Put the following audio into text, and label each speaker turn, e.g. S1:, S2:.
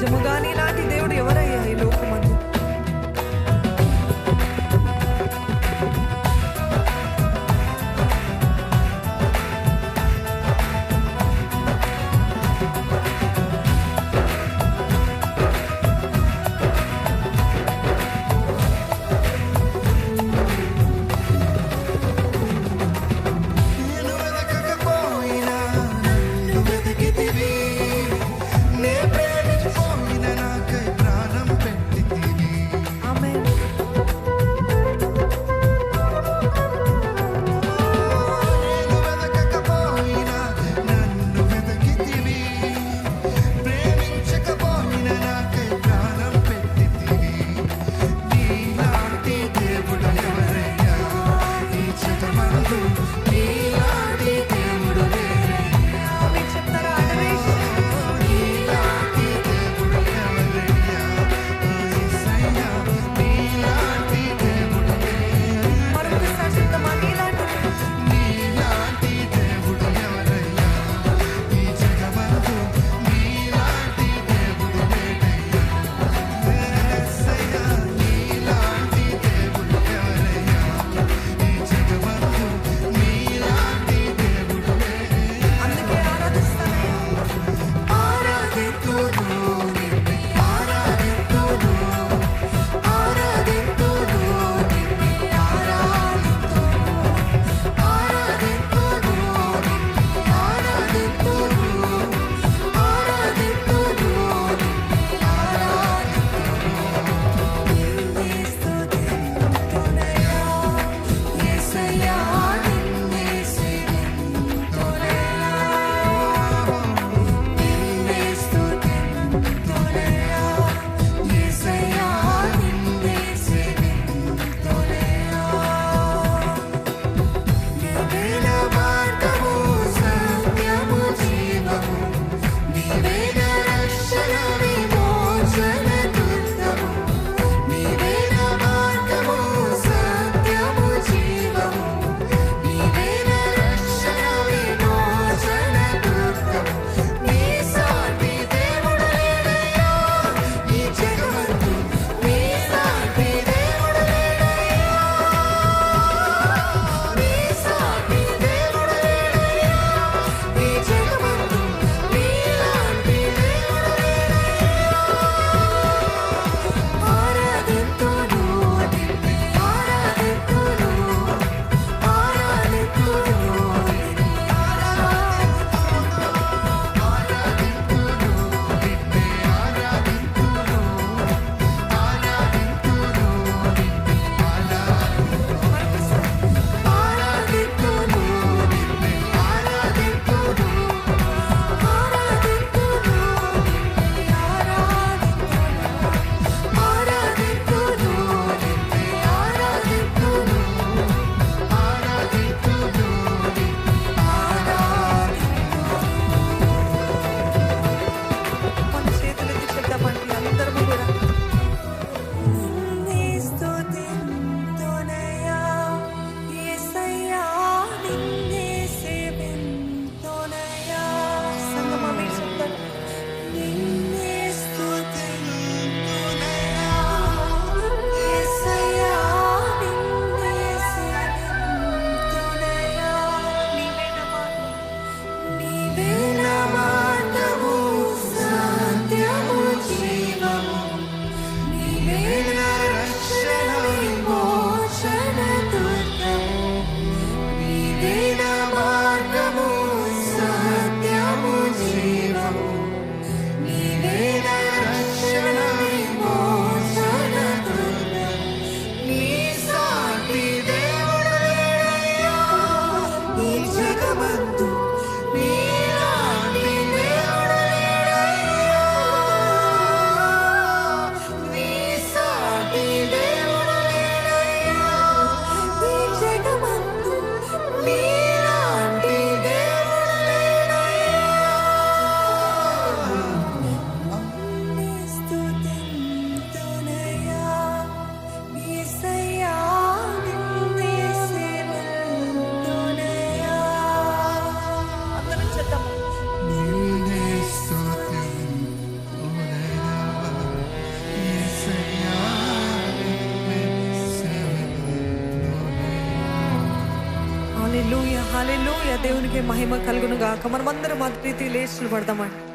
S1: నిజముగా కానీ ఇలాంటి దేవుడు ఎవరయ్యా?
S2: దేవునికి మహిమ కలుగును గాక మనమందరం అతి రీతి లేచులు పడదామండి